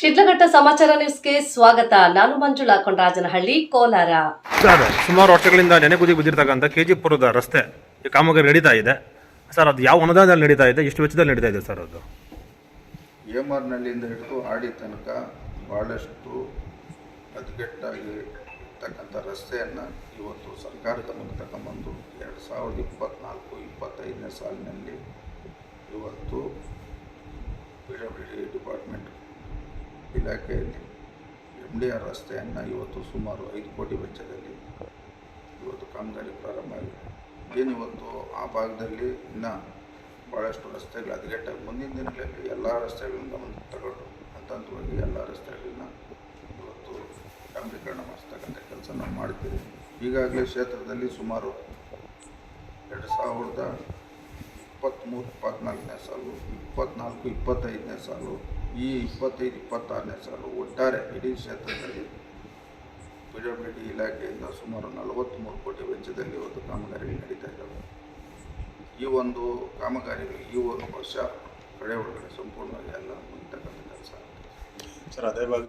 ಸಮಾಚಾರ ನ್ಯೂಸ್ಗೆ ಸ್ವಾಗತ. ನಾನು ಮಂಜುಳಾ ಕೊಂಡರಾಜನಹಳ್ಳಿ ಕೋಲಾರ. ಸರ್ ಸುಮಾರು ವರ್ಷಗಳಿಂದ ನೆನೆಗುದಿ ಬಿದ್ದಿರ್ತಕ್ಕಂಥ ಕೆ ಜಿ ಪುರದ ರಸ್ತೆ ಈ ಕಾಮಗಾರಿ ನಡೀತಾ ಇದೆ. ಸರ್ ಅದು ಯಾವ ಅನುದಾನದಲ್ಲಿ ನಡೀತಾ ಇದೆ? ಎಷ್ಟು ವೆಚ್ಚದಲ್ಲಿ ನಡೀತಾ ಇದೆ ಸರ್ ಅದು? ಹೇಮಾರ್ನಳ್ಳಿಯಿಂದ ಹಿಡಿದು ಆಡಿ ತನಕ ಭಾಳಷ್ಟು ಅಚ್ಚುಕಟ್ಟಾಗಿ ಇರ್ತಕ್ಕಂಥ ರಸ್ತೆಯನ್ನು ಇವತ್ತು ಸರ್ಕಾರದ ತಮ್ಮ ತಗೊಂಬಂದು ಎರಡು ಸಾವಿರದ ಇಪ್ಪತ್ತ್ನಾಲ್ಕು ಇಪ್ಪತ್ತೈದನೇ ಸಾಲಿನಲ್ಲಿ ಇವತ್ತು ಪಿ ಡಬ್ಲ್ಯೂ ಡಿ ಡಿಪಾರ್ಟ್ಮೆಂಟ್ ಇಲಾಖೆಯಲ್ಲಿ ಎಂ ಡಿ ಆರ್ ರಸ್ತೆಯನ್ನು ಇವತ್ತು ಸುಮಾರು ಐದು ಕೋಟಿ ವೆಚ್ಚದಲ್ಲಿ ಇವತ್ತು ಕಾಮಗಾರಿ ಪ್ರಾರಂಭ ಆಗಿದೆ. ಏನು ಇವತ್ತು ಆ ಭಾಗದಲ್ಲಿ ಇನ್ನೂ ಭಾಳಷ್ಟು ರಸ್ತೆಗಳು ಹದಗೆಟ್ಟಾಗಿ ಮುಂದಿನ ದಿನಗಳಲ್ಲಿ ಎಲ್ಲ ರಸ್ತೆಗಳನ್ನ ಒಂದು ತಗೊಂಡು ಹಂತ ಹಂತವಾಗಿ ಎಲ್ಲ ರಸ್ತೆಗಳನ್ನ ಇವತ್ತು ಡಾಂಬರೀಕರಣ ಮಾಡಿಸ್ತಕ್ಕಂಥ ಕೆಲಸ ನಾವು ಮಾಡ್ತೀವಿ. ಈಗಾಗಲೇ ಕ್ಷೇತ್ರದಲ್ಲಿ ಸುಮಾರು ಎರಡು ಸಾವಿರದ ಇಪ್ಪತ್ತ್ಮೂರು ಇಪ್ಪತ್ತ್ನಾಲ್ಕನೇ ಸಾಲು ಇಪ್ಪತ್ತ್ನಾಲ್ಕು ಇಪ್ಪತ್ತೈದನೇ ಸಾಲು ಈ ಇಪ್ಪತ್ತೈದು, ಇಪ್ಪತ್ತಾರನೇ ಸಾಲು ಒಟ್ಟಾರೆ ಇಡೀ ಕ್ಷೇತ್ರದಲ್ಲಿ ಪಿ ಡಬ್ಲ್ಯೂ ಡಿ ಇಲಾಖೆಯಿಂದ ಸುಮಾರು ನಲವತ್ತ್ಮೂರು ಕೋಟಿ ವೆಚ್ಚದಲ್ಲಿ ಒಂದು ಕಾಮಗಾರಿಗಳು ನಡೀತಾ ಇದ್ದಾವೆ. ಈ ಒಂದು ಕಾಮಗಾರಿಗಳು ಈ ಒಂದು ವರ್ಷ ಕಡೆ ಒಳಗಡೆ ಸಂಪೂರ್ಣವಾಗಿ ಎಲ್ಲ ಮುಗಿತಕ್ಕಂಥ ಕೆಲಸ ಸರ್, ಅದೇ ಭಾಗ